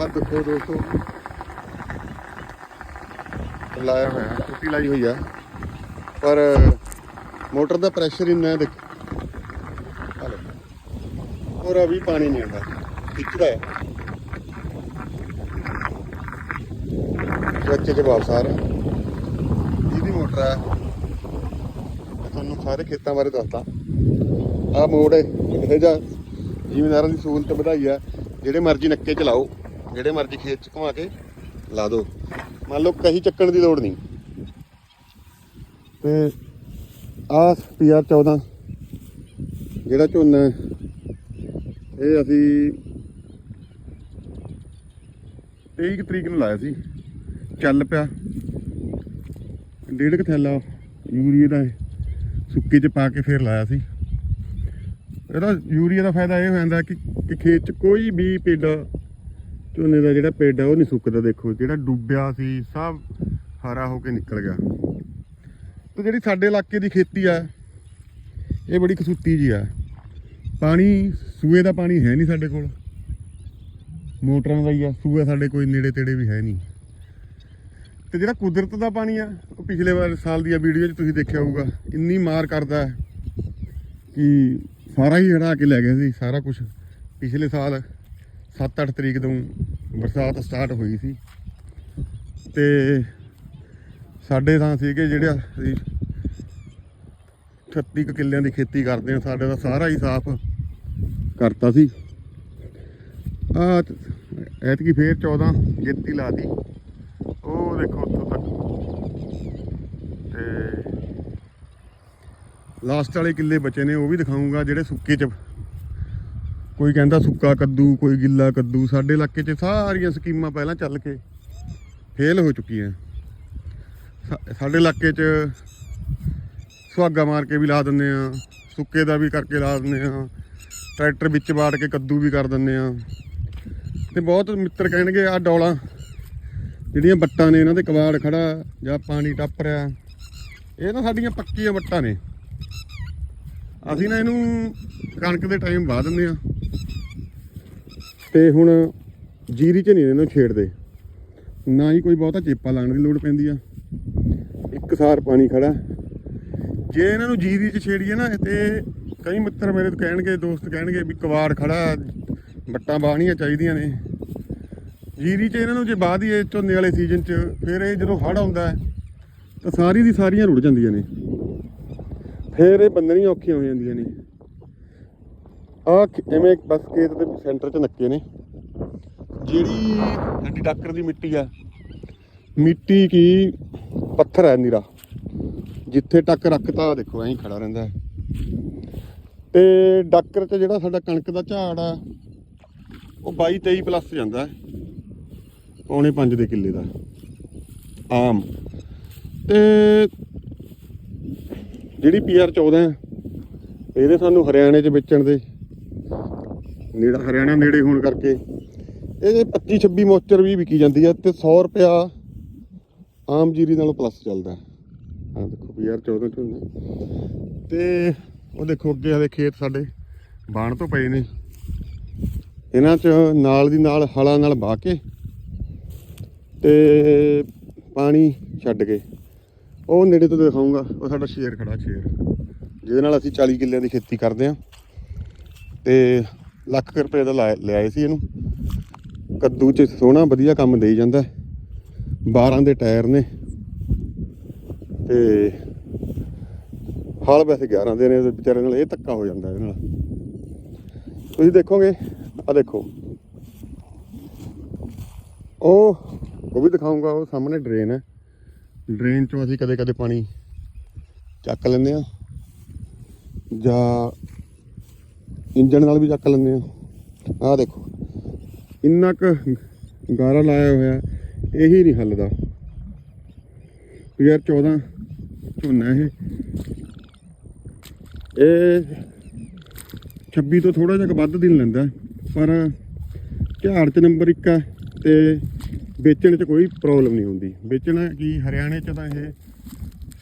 ਆਹ ਦੇਖੋ ਦੋਸਤੋ। ਲਾਇਆ ਹੋਇਆ, ਟੁੱਟੀ ਲਾਈ ਹੋਈ ਆ। ਪਰ ਮੋਟਰ ਦਾ ਪ੍ਰੈਸ਼ਰ ਇੰਨਾ ਹੈ, ਦੇਖ। ਆਹ ਹੋਰ ਅਭੀ ਪਾਣੀ ਨਹੀਂ ਆਉਂਦਾ। ਖਿੱਚਦਾ ਹੈ। ਸਵਿੱਚ ਚ ਵਾਪਸ ਆ ਰਿਹਾ ਇਹਦੀ ਮੋਟਰ ਹੈ ਮੈਂ ਤੁਹਾਨੂੰ ਸਾਰੇ ਖੇਤਾਂ ਬਾਰੇ ਦੱਸਦਾ। ਆਹ ਮੋੜ ਹੈ, ਇਹ ਜਾ ਜ਼ਿਮੀਂਦਾਰਾਂ ਦੀ ਸਹੂਲਤ ਵਧਾਈ ਆ। ਜਿਹੜੇ ਮਰਜ਼ੀ ਨੱਕੇ ਚਲਾਓ। ਜਿਹੜੇ ਮਰਜ਼ੀ ਖੇਤ ਚ ਘੁਮਾ ਕੇ ਲਾ ਦਿਓ ਮੰਨ ਲਓ ਕਹੀ ਚੱਕਣ ਦੀ ਲੋੜ ਨਹੀਂ। ਤੇ ਆਹ ਪੀਆਰ 14 ਜਿਹੜਾ ਝੋਨਾ ਇਹ ਅਸੀਂ 23 ਕੁ ਤਰੀਕ ਨੂੰ ਲਾਇਆ ਸੀ। ਚੱਲ ਪਿਆ। ਡੇਢ ਕੁ ਥੈਲਾ ਯੂਰੀਏ ਦਾ ਸੁੱਕੇ ਚ ਪਾ ਕੇ ਫੇਰ ਲਾਇਆ ਸੀ। ਇਹਦਾ ਯੂਰੀਆ ਦਾ ਫਾਇਦਾ ਇਹ ਹੋ ਜਾਂਦਾ ਕਿ ਕਿ ਖੇਤ ਚ ਕੋਈ ਵੀ ਪੇਡਾ ਝੋਨੇ ਦਾ ਜਿਹੜਾ ਪੇਡਾ ਉਹ ਨਹੀਂ ਸੁੱਕਦਾ, ਦੇਖੋ, ਜਿਹੜਾ ਡੁੱਬਿਆ ਸੀ, ਸਭ ਹਰਾ ਹੋ ਕੇ ਨਿਕਲ ਗਿਆ। ਤੇ ਜਿਹੜੀ ਸਾਡੇ ਇਲਾਕੇ ਦੀ ਖੇਤੀ ਆ, ਇਹ ਬੜੀ ਕਸੂਤੀ ਜੀ ਆ। ਪਾਣੀ, ਸੂਏ ਦਾ ਪਾਣੀ ਹੈ ਨਹੀਂ ਸਾਡੇ ਕੋਲ। ਮੋਟਰਾਂ ਦਾ ਹੀ ਆ, ਸੂਆ ਸਾਡੇ ਕੋਈ ਨੇੜੇ ਤੇੜੇ ਵੀ ਹੈ ਨਹੀਂ। ਤੇ ਜਿਹੜਾ ਕੁਦਰਤ ਦਾ ਪਾਣੀ ਆ, ਉਹ ਪਿਛਲੇ ਵਾਰ ਸਾਲ ਦੀ ਵੀਡੀਓ 'ਚ ਤੁਸੀਂ ਦੇਖਿਆ ਹੋਊਗਾ, ਇੰਨੀ ਮਾਰ ਕਰਦਾ ਕਿ ਸਾਰਾ ਹੀ ਹੜਾ ਕੇ ਲੈ ਗਏ ਸੀ, ਸਾਰਾ ਕੁਝ ਪਿਛਲੇ ਸਾਲ 7-8 ਤਰੀਕ ਤੋਂ ਬਰਸਾਤ ਸਟਾਰਟ ਹੋਈ ਸੀ। ਤੇ ਸਾਡੇ ਤਾਂ ਸੀਗੇ ਜਿਹੜੇ ਅਸੀਂ 36 ਕੁ ਕਿੱਲਿਆਂ ਦੀ ਖੇਤੀ ਕਰਦੇ ਆ ਸਾਡੇ ਦਾ ਸਾਰਾ ਹੀ ਸਾਫ਼ ਕਰਤਾ ਸੀ। ਆ ਐਤਕੀ ਫੇਰ 14 ਗਿੱਤੀ ਲਾਤੀ ਉਹ ਦੇਖੋ ਉੱਥੋਂ ਤੱਕ। ਤੇ ਲਾਸਟ ਵਾਲੇ ਕਿੱਲੇ ਬਚੇ ਨੇ, ਉਹ ਵੀ ਦਿਖਾਉਂਗਾ ਜਿਹੜੇ ਸੁੱਕੇ ਚ ਕੋਈ ਕਹਿੰਦਾ ਸੁੱਕਾ ਕੱਦੂ, ਕੋਈ ਗਿੱਲਾ ਕੱਦੂ, ਸਾਡੇ ਇਲਾਕੇ 'ਚ ਸਾਰੀਆਂ ਸਕੀਮਾਂ ਪਹਿਲਾਂ ਚੱਲ ਕੇ ਫੇਲ ਹੋ ਚੁੱਕੀਆਂ। ਸਾ- ਸਾਡੇ ਇਲਾਕੇ 'ਚ ਸੁਹਾਗਾ ਮਾਰ ਕੇ ਵੀ ਲਾ ਦਿੰਦੇ ਆ, ਸੁੱਕੇ ਦਾ ਵੀ ਕਰਕੇ ਲਾ ਦਿੰਦੇ ਆ, ਟਰੈਕਟਰ ਵਿੱਚ ਬਾੜ ਕੇ ਕੱਦੂ ਵੀ ਕਰ ਦਿੰਦੇ ਆ। ਤੇ ਬਹੁਤ ਮਿੱਤਰ ਕਹਿਣਗੇ ਆ ਡੌਲਾਂ, ਜਿਹੜੀਆਂ ਬੱਟਾਂ ਨੇ ਇਹਨਾਂ ਦੇ ਕਬਾੜ ਖੜਾ, ਜਾਂ ਪਾਣੀ ਟੱਪ ਰਿਹਾ। ਇਹ ਨਾ ਸਾਡੀਆਂ ਪੱਕੀਆਂ ਬੱਟਾਂ ਨੇ। ਅਸੀਂ ਨਾ ਇਹਨੂੰ ਕਣਕ ਦੇ ਟਾਈਮ ਵਾਹ ਦਿੰਦੇ ਆ। ਤੇ ਹੁਣ ਜੀਰੀ 'ਚ ਨਹੀਂ ਇਹਨਾਂ ਨੂੰ ਛੇੜਦੇ। ਨਾ ਹੀ ਕੋਈ ਬਹੁਤਾ ਚੇਪਾ ਲਾਉਣ ਦੀ ਲੋੜ ਪੈਂਦੀ ਆ। ਇੱਕ ਸਾਰ ਪਾਣੀ ਖੜਾ। ਜੇ ਇਹਨਾਂ ਨੂੰ ਜੀਰੀ 'ਚ ਛੇੜੀਏ ਨਾ, ਤੇ ਕਈ ਮਿੱਤਰ ਮੇਰੇ ਕਹਿਣਗੇ, ਦੋਸਤ ਕਹਿਣਗੇ ਵੀ ਕਵਾੜ ਖੜਾ ਬੱਟਾਂ ਬਾਹਣੀਆਂ ਚਾਹੀਦੀਆਂ ਨੇ। ਜੀਰੀ 'ਚ ਇਹਨਾਂ ਨੂੰ ਜੇ ਬਾਅਦ ਹੀ ਝੋਨੇ ਵਾਲੇ ਸੀਜ਼ਨ 'ਚ ਫਿਰ ਇਹ ਜਦੋਂ ਹੜ੍ਹ ਆਉਂਦਾ ਤਾਂ ਸਾਰੀ ਦੀ ਸਾਰੀਆਂ ਰੁੜ ਜਾਂਦੀਆਂ ਨੇ। ਫਿਰ ਇਹ ਬੰਦਰੀਆਂ ਔਖੀਆਂ ਹੋ ਜਾਂਦੀਆਂ ਨੇ। ਆ ਐਵੇਂ ਬਸ ਖੇਤ ਦੇ ਸੈਂਟਰ 'ਚ ਨੱਕੇ ਨੇ। ਜਿਹੜੀ ਸਾਡੀ ਡਾਕਰ ਦੀ ਮਿੱਟੀ ਆ, ਮਿੱਟੀ ਕੀ ਪੱਥਰ ਹੈ ਨੀਰਾ। ਜਿੱਥੇ ਟੱਕ ਰੱਖਤਾ ਦੇਖੋ, ਐਂ ਖੜਾ ਰਹਿੰਦਾ ਹੈ। ਤੇ ਡਾਕਰ 'ਚ ਜਿਹੜਾ ਸਾਡਾ ਕਣਕ ਦਾ ਝਾੜ ਆ, ਉਹ 22 23 ਪਲੱਸ ਜਾਂਦਾ ਪੌਣੇ 5 ਦੇ ਕਿੱਲੇ ਦਾ। ਆਮ। ਤੇ ਜਿਹੜੀ ਪੀਆਰ 14 ਹੈ, ਇਹਦੇ ਸਾਨੂੰ ਹਰਿਆਣੇ 'ਚ ਵੇਚਣ ਦੇ ਨੇੜਾ ਹਰਿਆਣਾ ਨੇੜੇ ਹੋਣ ਕਰਕੇ। ਇਹ 25 26 ਮੋਚਰ ਵੀ ਵਿਕੀ ਜਾਂਦੀ ਹੈ ਤੇ 100 ਰੁਪਿਆ ਆਮ ਜੀਰੀ ਨਾਲੋਂ ਪਲੱਸ ਚੱਲਦਾ। ਆ ਦੇਖੋ ਪੀਆਰ 14 ਝੋਨੇ ਤੇ ਉਹ ਦੇਖੋ ਅੱਗੇ ਵਾਲੇ ਖੇਤ ਸਾਡੇ ਬਾਣ ਤੋਂ ਪਏ ਨੇ। ਇਹਨਾਂ 'ਚ ਨਾਲ ਦੀ ਨਾਲ ਹਲਾਂ ਨਾਲ ਵਾਹ ਕੇ ਤੇ ਪਾਣੀ ਛੱਡ ਕੇ। ਉਹ ਨੇੜੇ ਤੋਂ ਦਿਖਾਉਂਗਾ ਉਹ ਸਾਡਾ ਸ਼ੇਰ ਖੜਾ, ਸ਼ੇਰ। ਜਿਹਦੇ ਨਾਲ ਅਸੀਂ 40 ਕਿੱਲਿਆਂ ਦੀ ਖੇਤੀ ਕਰਦੇ ਹਾਂ ਤੇ ਲੱਖ ਰੁਪਏ ਦਾ ਲਾਇਆ- ਲਿਆਏ ਸੀ ਇਹਨੂੰ। ਕੱਦੂ 'ਚ ਸੋਹਣਾ ਵਧੀਆ ਕੰਮ ਦੇਈ ਜਾਂਦਾ। 12 ਦੇ ਟਾਇਰ ਨੇ। ਤੇ ਹਾਲ ਵੈਸੇ 11 ਦੇ ਨੇ ਵਿਚਾਰੇ ਨਾਲ ਇਹ ਧੱਕਾ ਹੋ ਜਾਂਦਾ ਇਹਦੇ ਨਾਲ। ਤੁਸੀਂ ਦੇਖੋਗੇ ਆ ਦੇਖੋ। ਉਹ ਉਹ ਵੀ ਦਿਖਾਉਂਗਾ ਉਹ ਸਾਹਮਣੇ ਡਰੇਨ ਹੈ। ਡਰੇਨ ਚੋਂ ਅਸੀਂ ਕਦੇ ਕਦੇ ਪਾਣੀ ਚੱਕ ਲੈਂਦੇ ਆ ਜਾਂ ਇੰਜਣ ਨਾਲ ਵੀ ਚੱਕ ਲੈਂਦੇ ਆ ਆਹ ਦੇਖੋ, ਇੰਨਾ ਕੁ ਗਾਰਾ ਲਾਇਆ ਹੋਇਆ, ਇਹੀ ਨਹੀਂ ਹੱਲਦਾ। ਯਾਰ 14 ਝੋਨਾ ਇਹ। ਇਹ 26 ਤੋਂ ਥੋੜਾ ਜਿਹਾ ਕੁ ਵੱਧ ਦਿਨ ਲੈਂਦਾ, ਪਰ ਝਾੜ ਚ ਨੰਬਰ 1 ਹੈ ਤੇ ਵੇਚਣ ਚ ਕੋਈ ਪ੍ਰੋਬਲਮ ਨਹੀਂ ਹੁੰਦੀ। ਵੇਚਣਾ ਕੀ, ਹਰਿਆਣੇ ਚ ਤਾਂ ਇਹ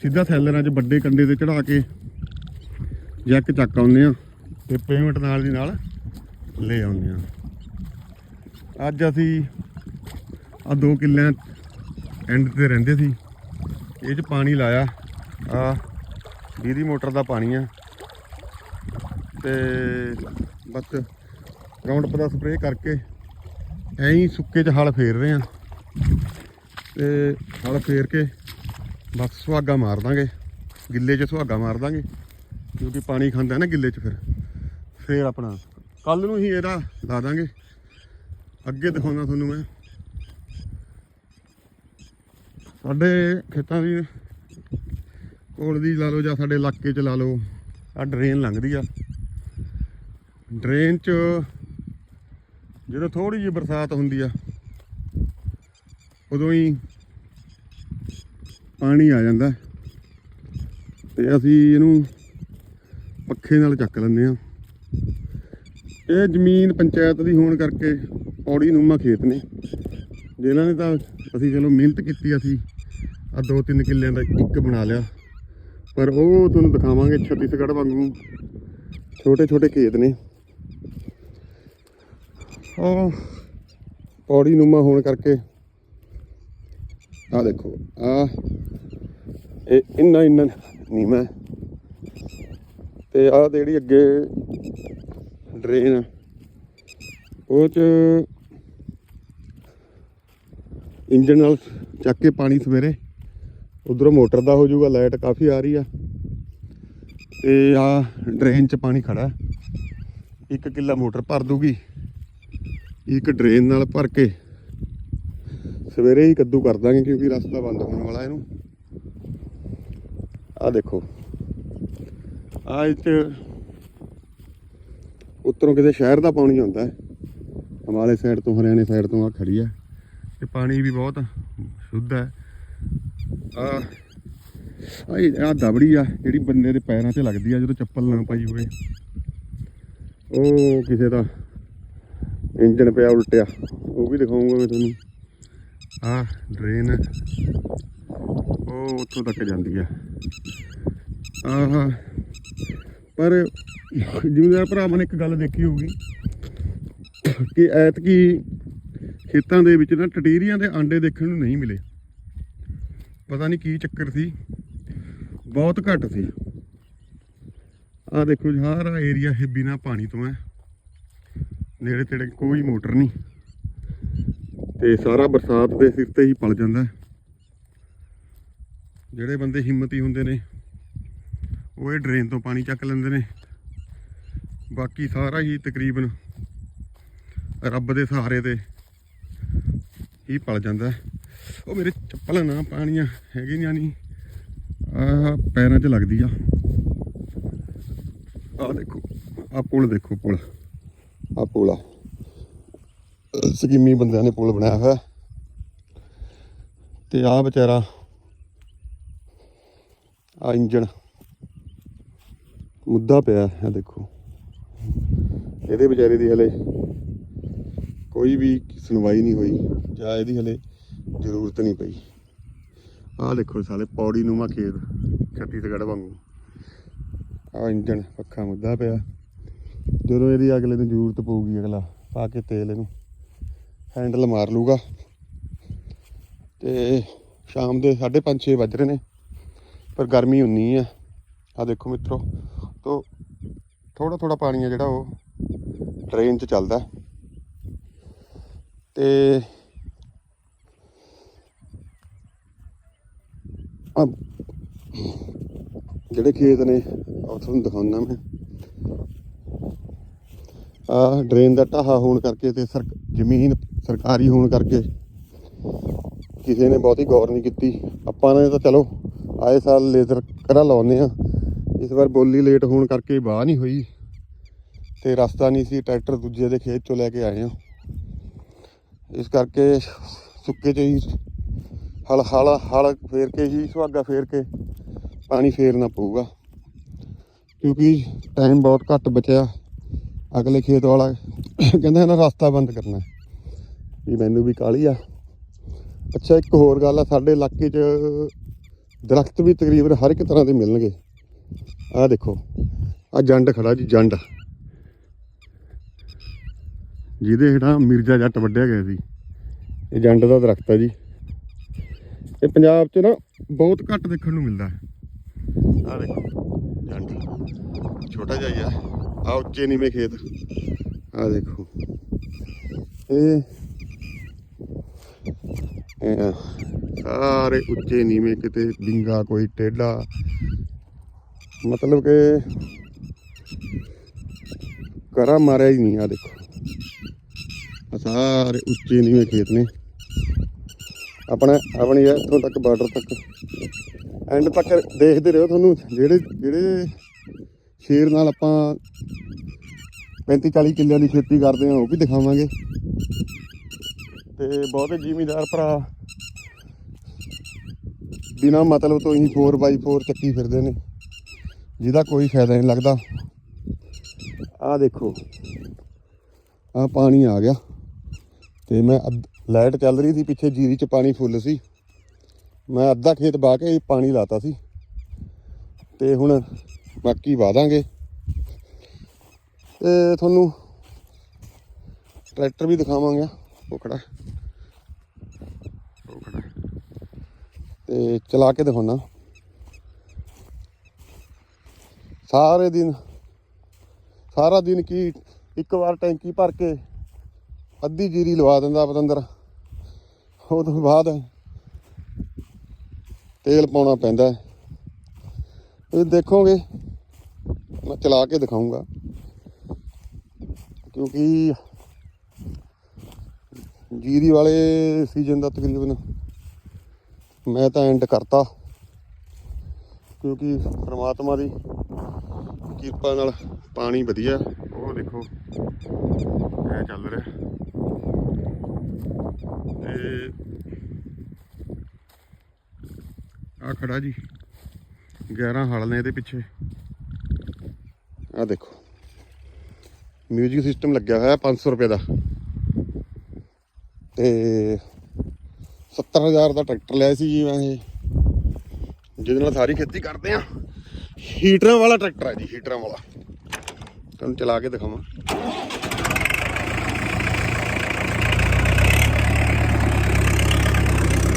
ਸਿੱਧਾ ਸੈਲਰਾਂ ਚ ਵੱਡੇ ਕੰਡੇ ਤੇ ਚੜਾ ਕੇ ਜੱਕ ਚੱਕ ਆਉਂਦੇ ਆ ਤੇ ਪੇਮੈਂਟ ਨਾਲ ਦੀ ਨਾਲ ਲੈ ਆਉਂਦੇ ਆ ਅੱਜ ਅਸੀਂ ਆ ਦੋ ਕਿੱਲਿਆਂ ਐਂਡ ਤੇ ਰਹਿੰਦੇ ਸੀ। ਇਹ ਚ ਪਾਣੀ ਲਾਇਆ। ਆ ਬਿਜਲੀ ਮੋਟਰ ਦਾ ਪਾਣੀ ਆ। ਤੇ ਬਸ ਗਰਾਊਂਡ ਪਰ ਦਾ ਸਪਰੇਅ ਕਰਕੇ ਐਂ ਹੀ ਸੁੱਕੇ ਚ ਹਲ ਫੇਰ ਰਹੇ ਆ ਤੇ ਹਲ ਫੇਰ ਕੇ ਬਸ ਸੁਹਾਗਾ ਮਾਰ ਦਾਂਗੇ। ਗਿੱਲੇ 'ਚ ਸੁਹਾਗਾ ਮਾਰ ਦਾਂਗੇ। ਕਿਉਂਕਿ ਪਾਣੀ ਖਾਂਦਾ ਨਾ ਗਿੱਲੇ 'ਚ ਫਿਰ। ਫੇਰ ਆਪਣਾ। ਕੱਲ ਨੂੰ ਹੀ ਇਹਦਾ ਲਾ ਦਾਂਗੇ। ਅੱਗੇ ਦਿਖਾਉਣਾ ਤੁਹਾਨੂੰ ਮੈਂ। ਸਾਡੇ ਖੇਤਾਂ ਦੀ ਕੋਲ ਦੀ ਲਾ ਲਓ ਜਾਂ ਸਾਡੇ ਇਲਾਕੇ 'ਚ ਲਾ ਲਓ ਆ ਡਰੇਨ ਲੰਘਦੀ ਆ। ਡਰੇਨ 'ਚ ਜਦੋਂ ਥੋੜੀ ਜਿਹੀ ਬਰਸਾਤ ਹੁੰਦੀ ਆ, ਉਦੋਂ ਹੀ ਪਾਣੀ ਆ ਜਾਂਦਾ। ਤੇ ਅਸੀਂ ਇਹਨੂੰ ਪੱਖੇ ਨਾਲ ਚੱਕ ਲੈਂਦੇ ਆ ਇਹ ਜ਼ਮੀਨ ਪੰਚਾਇਤ ਦੀ ਹੋਣ ਕਰਕੇ ਪੌੜੀ ਨੂਮਾ ਖੇਤ ਨੇ। ਜਿਨ੍ਹਾਂ ਨੇ ਤਾਂ ਅਸੀਂ ਚਲੋ ਮਿਹਨਤ ਕੀਤੀ, ਅਸੀਂ ਆ ਦੋ ਤਿੰਨ ਕਿੱਲਿਆਂ ਦਾ ਇੱਕ ਬਣਾ ਲਿਆ। ਪਰ ਉਹ ਤੁਹਾਨੂੰ ਦਿਖਾਵਾਂਗੇ ਛੱਤੀਸਗੜ੍ਹ ਵਾਂਗੂ। ਛੋਟੇ ਛੋਟੇ ਖੇਤ ਨੇ। ਉਹ ਪੌੜੀ ਨੂਮਾ ਹੋਣ ਕਰਕੇ ਆ ਦੇਖੋ ਆ ਇਹ ਇੰਨਾ ਇੰਨਾ ਨੀਵਾਂ ਹੈ। ਤੇ ਆ ਜਿਹੜੀ ਅੱਗੇ ਡਰੇਨ। ਉਹ ਚ ਇੰਜਨ ਨਾਲ ਚੱਕ ਕੇ ਪਾਣੀ ਸਵੇਰੇ। ਉਧਰੋਂ ਮੋਟਰ ਦਾ ਹੋ ਜਾਊਗਾ, ਲਾਈਟ ਕਾਫੀ ਆ ਰਹੀ ਆ। ਤੇ ਆ ਡਰੇਨ ਚ ਪਾਣੀ ਖੜਾ। ਇੱਕ ਕਿੱਲਾ ਮੋਟਰ ਭਰ ਦੂਗੀ ਇੱਕ ਡਰੇਨ ਨਾਲ ਭਰ ਕੇ ਸਵੇਰੇ ਹੀ ਕੱਦੂ ਕਰ ਦਾਂਗੇ, ਕਿਉਂਕਿ ਰਸਤਾ ਬੰਦ ਹੋਣ ਵਾਲਾ ਇਹਨੂੰ। ਆ ਦੇਖੋ। ਆ ਇੱਥੇ ਉੱਤਰੋਂ ਕਿਸੇ ਸ਼ਹਿਰ ਦਾ ਪਾਣੀ ਆਉਂਦਾ ਹੈ। ਹਮਾਲੇ ਸਾਈਡ ਤੋਂ, ਹਰਿਆਣੇ ਸਾਈਡ ਤੋਂ ਆ ਖੜੀ ਹੈ। ਤੇ ਪਾਣੀ ਵੀ ਬਹੁਤ ਸ਼ੁੱਧ ਹੈ। ਆ ਆ ਦਬੜੀ ਆ, ਜਿਹੜੀ ਬੰਦੇ ਦੇ ਪੈਰਾਂ ਤੇ ਲੱਗਦੀ ਆ, ਜਦੋਂ ਚੱਪਲ ਨਾ ਪਾਈ ਹੋਵੇ। ਉਹ ਕਿਸੇ ਦਾ ਇੰਜਨ ਪਿਆ ਉਲਟਿਆ। ਉਹ ਵੀ ਦਿਖਾਉਂਗਾ ਮੈਂ ਤੁਹਾਨੂੰ। ਆ ਡਰੇਨ ਉਹ ਉੱਥੋਂ ਤੱਕ ਜਾਂਦੀ ਆ ਆਹ, ਪਰ ਜਿਵੇਂ ਭਰਾਵਾਂ ਨੇ ਇੱਕ ਗੱਲ ਦੇਖੀ ਹੋਊਗੀ ਕਿ ਐਤਕੀ ਖੇਤਾਂ ਦੇ ਵਿੱਚ ਨਾ ਟਟੀਰੀਆਂ ਦੇ ਆਂਡੇ ਦੇਖਣ ਨੂੰ ਨਹੀਂ ਮਿਲੇ। ਪਤਾ ਨਹੀਂ ਕੀ ਚੱਕਰ ਸੀ। ਬਹੁਤ ਘੱਟ ਸੀ। ਆਹ ਦੇਖੋ ਸਾਰਾ ਏਰੀਆ ਇਹ ਬਿਨਾ ਪਾਣੀ ਤੋਂ ਹੈ। ਨੇੜੇ ਤੇੜੇ ਕੋਈ ਮੋਟਰ ਨਹੀਂ। ਤੇ ਸਾਰਾ ਬਰਸਾਤ ਦੇ ਸਿਰ ਤੇ ਹੀ ਪਲ ਜਾਂਦਾ ਜਿਹੜੇ ਬੰਦੇ ਹਿੰਮਤੀ ਹੁੰਦੇ ਨੇ, ਉਹ ਇਹ ਡਰੇਨ ਤੋਂ ਪਾਣੀ ਚੱਕ ਲੈਂਦੇ ਨੇ। ਬਾਕੀ ਸਾਰਾ ਹੀ ਤਕਰੀਬਨ ਰੱਬ ਦੇ ਸਹਾਰੇ ਤੇ ਹੀ ਪਲ ਜਾਂਦਾ। ਉਹ ਮੇਰੇ ਚੱਪਲ ਨਾ ਪਾਣੀਆਂ ਹੈਗੀਆਂ ਨਹੀਂ ਆ ਪੈਰਾਂ 'ਚ ਲੱਗਦੀ ਆ। ਆ ਦੇਖੋ ਆ ਪੁਲ ਦੇਖੋ ਪੁਲ ਆ ਪੁਲ ਆ। ਸਕੀਮੀ ਬੰਦਿਆਂ ਨੇ ਪੁਲ ਬਣਾਇਆ ਹੋਇਆ। ਤੇ ਆ ਵਿਚਾਰਾ ਆ ਇੰਜਣ, ਮੁੱਦਾ ਪਿਆ ਹੈ ਦੇਖੋ। ਇਹਦੇ ਵਿਚਾਰੇ ਦੀ ਹਲੇ ਕੋਈ ਵੀ ਸੁਣਵਾਈ ਨਹੀਂ ਹੋਈ, ਜਾਂ ਇਹਦੀ ਹਲੇ ਜ਼ਰੂਰਤ ਨਹੀਂ ਪਈ। ਆਹ ਦੇਖੋ ਸਾਲੇ, ਪੌੜੀ ਨੂੰਮਾ ਖੇਤ, ਛੱਤੀਸਗੜ੍ਹ ਵਾਂਗੂ। ਆ ਇੰਜਣ, ਪੱਖਾ ਮੁੱਦਾ ਪਿਆ। ਜਦੋਂ ਇਹਦੀ ਅਗਲੇ ਨੂੰ ਜ਼ਰੂਰਤ ਪਊਗੀ, ਅਗਲਾ ਪਾ ਕੇ ਤੇਲ ਇਹਨੂੰ ਹੈਂਡਲ ਮਾਰ ਲੂਗਾ ਤੇ ਸ਼ਾਮ ਦੇ 5:30 6 ਵੱਜ ਰਹੇ ਨੇ, ਪਰ ਗਰਮੀ ਉਨੀ ਹੈ ਆ ਦੇਖੋ ਮਿੱਤਰੋ, ਤੋ ਥੋੜਾ ਥੋੜਾ ਪਾਣੀ ਆ ਜਿਹੜਾ ਉਹ। ਟ੍ਰੇਨ 'ਚ ਚੱਲਦਾ ਹੈ। ਤੇ ਜਿਹੜੇ ਖੇਤ ਨੇ ਉਹ ਤੁਹਾਨੂੰ ਦਿਖਾਉਣਾ ਮੈਂ। ਆ ਡਰੇਨ ਦਾ ਢਾਹਾ ਹੋਣ ਕਰਕੇ ਤੇ ਸਰ, ਜ਼ਮੀਨ ਸਰਕਾਰੀ ਹੋਣ ਕਰਕੇ ਕਿਸੇ ਨੇ ਬਹੁਤੀ ਗੌਰ ਨਹੀਂ ਕੀਤੀ। ਆਪਾਂ ਨੇ ਤਾਂ ਚਲੋ, ਆਏ ਸਾਲ ਲੇਜ਼ਰ ਕਰਾ ਲਾਉਨੇ ਆ ਇਸ ਵਾਰ ਬੋਲੀ ਲੇਟ ਹੋਣ ਕਰਕੇ ਬਾਹ ਨਹੀਂ ਹੋਈ। ਤੇ ਰਸਤਾ ਨਹੀਂ ਸੀ, ਟਰੈਕਟਰ ਦੂਜੇ ਦੇ ਖੇਤ ਚੋਂ ਲੈ ਕੇ ਆਏ ਹਾਂ। ਇਸ ਕਰਕੇ ਸੁੱਕੇ ਚ ਹੀ ਹਲ ਹਲ ਹਲ ਫੇਰ ਕੇ ਹੀ, ਸੁਹਾਗਾ ਫੇਰ ਕੇ ਪਾਣੀ ਫੇਰਨਾ ਪਊਗਾ। ਕਿਉਂਕਿ ਟਾਈਮ ਬਹੁਤ ਘੱਟ ਬਚਿਆ। ਅਗਲੇ ਖੇਤ ਵਾਲਾ ਕਹਿੰਦਾ ਇਹਨਾਂ ਰਸਤਾ ਬੰਦ ਕਰਨਾ ਵੀ ਮੈਨੂੰ ਵੀ ਕਾਲੀ ਆ। ਅੱਛਾ, ਇੱਕ ਹੋਰ ਗੱਲ ਆ, ਸਾਡੇ ਇਲਾਕੇ 'ਚ ਦਰਖਤ ਵੀ ਤਕਰੀਬਨ ਹਰ ਇੱਕ ਤਰ੍ਹਾਂ ਦੇ ਮਿਲਣਗੇ। ਆਹ ਦੇਖੋ ਆ ਜੰਡ ਖੜਾ ਜੀ, ਜੰਡ। ਜਿਹਦੇ ਹੇਠਾਂ ਮਿਰਜ਼ਾ ਜੱਟ ਵੱਢਿਆ ਗਿਆ ਸੀ। ਇਹ ਜੰਡ ਦਾ ਦਰਖਤ ਹੈ ਜੀ। ਇਹ ਪੰਜਾਬ 'ਚ ਨਾ ਬਹੁਤ ਘੱਟ ਦੇਖਣ ਨੂੰ ਮਿਲਦਾ। ਆ ਦੇਖੋ ਜੰਡ ਛੋਟਾ ਜਿਹਾ ਹੀ ਆ। ਆ ਉੱਚੇ ਨੀਵੇਂ ਖੇਤ। ਆ ਦੇਖੋ। ਇਹ ਸਾਰੇ ਉੱਚੇ ਨੀਵੇਂ ਕਿਤੇ ਡਿੰਗਾ ਕੋਈ, ਟੇਢਾ। ਮਤਲਬ ਕਿ ਕਰਾ ਮਾਰਿਆ ਹੀ ਨਹੀਂ ਆ ਦੇਖੋ। ਸਾਰੇ ਉੱਚੇ ਨੀਵੇਂ ਖੇਤ ਨੇ। ਆਪਣਾ ਆਪਣੀ ਇੱਥੋਂ ਤੱਕ ਬਾਰਡਰ ਤੱਕ। ਐਂਡ ਤੱਕ ਦੇਖਦੇ ਰਹੋ ਤੁਹਾਨੂੰ, ਜਿਹੜੇ ਜਿਹੜੇ ਸ਼ੇਰ ਨਾਲ ਆਪਾਂ 35 40 ਕਿੱਲਿਆਂ ਦੀ ਖੇਤੀ ਕਰਦੇ ਹਾਂ, ਉਹ ਵੀ ਦਿਖਾਵਾਂਗੇ। ਤੇ ਬਹੁਤੇ ਜ਼ਿਮੀਦਾਰ ਭਰਾ ਬਿਨਾ ਮਤਲਬ ਤੋਂ ਹੀ 4x4 ਚੱਕੀ ਫਿਰਦੇ ਨੇ। ਜਿਹਦਾ ਕੋਈ ਫਾਇਦਾ ਨਹੀਂ ਲੱਗਦਾ। ਆਹ ਦੇਖੋ, ਆਹ ਪਾਣੀ ਆ ਗਿਆ। ਤੇ ਮੈਂ ਅੱਧ- ਲਾਈਟ ਚੱਲ ਰਹੀ ਸੀ, ਪਿੱਛੇ ਜੀਰੀ 'ਚ ਪਾਣੀ ਫੁੱਲ ਸੀ। ਮੈਂ ਅੱਧਾ ਖੇਤ ਵਾਹ ਕੇ ਪਾਣੀ ਲਾਤਾ ਸੀ। ਤੇ ਹੁਣ ਬਾਕੀ ਵਾਦਾਂਗੇ ਤੇ ਤੁਹਾਨੂੰ ਟਰੈਕਟਰ ਵੀ ਦਿਖਾਵਾਂਗੇ ਉਹ ਖੜਾ ਉਹ ਖੜਾ ਤੇ ਚਲਾ ਕੇ ਦਿਖਾਉਣਾ ਸਾਰੇ ਦਿਨ ਸਾਰਾ ਦਿਨ ਕੀ ਇੱਕ ਵਾਰ ਟੈਂਕੀ ਭਰ ਕੇ ਅੱਧੀ ਜੀਰੀ ਲਵਾ ਦਿੰਦਾ ਪਤੰਦਰ। ਉਹ ਤੋਂ ਬਾਅਦ ਤੇਲ ਪਾਉਣਾ ਪੈਂਦਾ ਹੈ। ਇਹ ਦੇਖੋਗੇ, ਮੈਂ ਚਲਾ ਕੇ ਦਿਖਾਉਂਗਾ ਕਿਉਂਕਿ ਜੀਰੀ ਵਾਲੇ ਸੀਜ਼ਨ ਦਾ ਤਕਰੀਬਨ ਮੈਂ ਤਾਂ ਐਂਡ ਕਰਤਾ। ਕਿਉਂਕਿ ਪ੍ਰਮਾਤਮਾ ਦੀ ਕਿਰਪਾ ਨਾਲ ਪਾਣੀ ਵਧੀਆ। ਉਹ ਦੇਖੋ ਇਹ ਚੱਲ ਰਿਹਾ। ਤੇ ਆ ਖੜਾ ਜੀ 11 ਹਲ ਨੇ ਇਹਦੇ ਪਿੱਛੇ। ਆ ਦੇਖੋ ਮਿਊਜ਼ਿਕ ਸਿਸਟਮ ਲੱਗਿਆ ਹੋਇਆ 500 ਰੁਪਏ ਦਾ। ਤੇ 70000 ਦਾ ਟਰੈਕਟਰ ਲਿਆ ਸੀ ਜੀ ਮੈਂ ਇਹ। ਜਿਹਦੇ ਨਾਲ ਸਾਰੀ ਖੇਤੀ ਕਰਦੇ ਆ। ਹੀਟਰਾਂ ਵਾਲਾ ਟਰੈਕਟਰ ਹੈ ਜੀ ਹੀਟਰਾਂ ਵਾਲਾ। ਤੁਹਾਨੂੰ ਚਲਾ ਕੇ ਦਿਖਾਵਾਂ।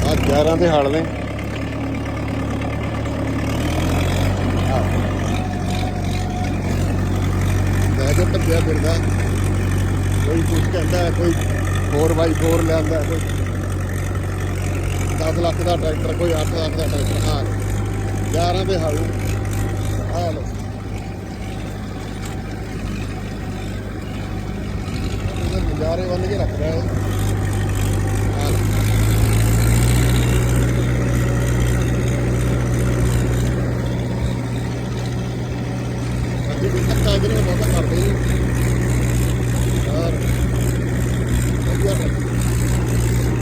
ਆ 11 ਦੇ ਹਲ ਨੇ। ਮੈਂ ਕਿਹਾ ਭੱਜਿਆ ਫਿਰਦਾ। ਕੋਈ ਕੁਝ ਕਹਿੰਦਾ ਹੈ, ਕੋਈ 4x4 ਲਿਆਂਦਾ ਕੋਈ 10 ਲੱਖ ਦਾ ਟਰੈਕਟਰ ਕੋਈ 8 ਲੱਖ ਦਾ ਟਰੈਕਟਰ। ਹਾਂ 11 ਦੇ ਹਲ ਆ ਲੋ ਨਜ਼ਾਰੇ ਬੰਨ ਕੇ ਰੱਖਦਾ ਹੈ ਆ ਲਓ। ਅੱਗੇ ਬਹੁਤਾ ਕਰਦੇ ਨਹੀਂ ਯਾਰ ਵਧੀਆ ਟਰੈਕਟਰ।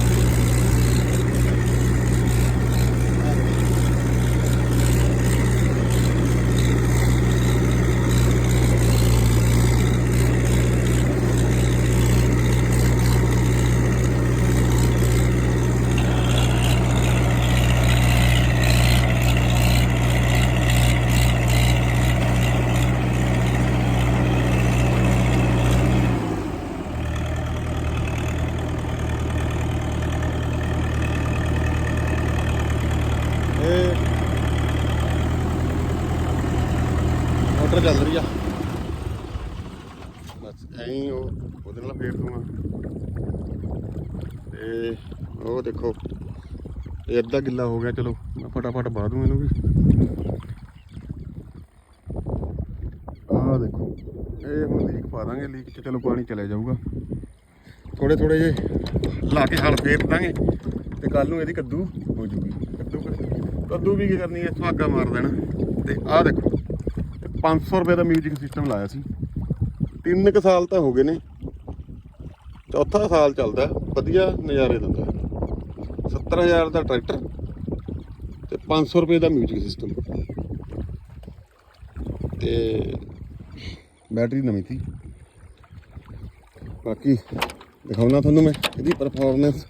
ਇਹ ਮੋਟਰ ਚੱਲ ਰਹੀ ਆ ਬਸ ਐਂ ਹੀ ਉਹ ਉਹਦੇ ਨਾਲ ਫੇਰ ਦੂੰਗਾ ਤੇ ਉਹ ਦੇਖੋ ਇਹ ਅੱਧਾ ਗਿੱਲਾ ਹੋ ਗਿਆ, ਚਲੋ, ਮੈਂ ਫਟਾਫਟ ਬਾਹ ਦੂੰ ਇਹਨੂੰ ਵੀ। ਆਹ ਦੇਖੋ, ਇਹ ਹੁਣ ਲੀਕ ਪਾ ਦਾਂਗੇ ਲੀਕ 'ਚ ਚਲੋ ਪਾਣੀ ਚਲੇ ਜਾਊਗਾ। ਥੋੜੇ ਥੋੜੇ ਜੇ ਲਾ ਕੇ ਹਲ ਫੇਰ ਦਾਂਗੇ, ਤੇ ਕੱਲ ਨੂੰ ਇਹਦੀ ਕੱਦੂ ਹੋ ਜੂਗੀ। ਕੱਦੂ ਕੱਦੂ ਵੀ ਕੀ ਕਰਨੀ ਹੈ, ਸੁਹਾਗਾ ਮਾਰ ਦੇਣਾ। ਤੇ ਆਹ ਦੇਖੋ ਤੇ 500 ਰੁਪਏ ਦਾ ਮਿਊਜ਼ਿਕ ਸਿਸਟਮ ਲਾਇਆ ਸੀ। ਤਿੰਨ ਕੁ ਸਾਲ ਤਾਂ ਹੋ ਗਏ ਨੇ। ਚੌਥਾ ਸਾਲ ਚੱਲਦਾ, ਵਧੀਆ ਨਜ਼ਾਰੇ ਦਿੰਦਾ। ਹੈ। 70000 ਦਾ ਟਰੈਕਟਰ ਤੇ 500 ਰੁਪਏ ਦਾ ਮਿਊਜ਼ਿਕ ਸਿਸਟਮ ਤੇ ਬੈਟਰੀ ਨਵੀਂ ਸੀ ਬਾਕੀ ਦਿਖਾਉਣਾ ਤੁਹਾਨੂੰ ਮੈਂ ਇਹਦੀ ਪਰਫਾਰਮੈਂਸ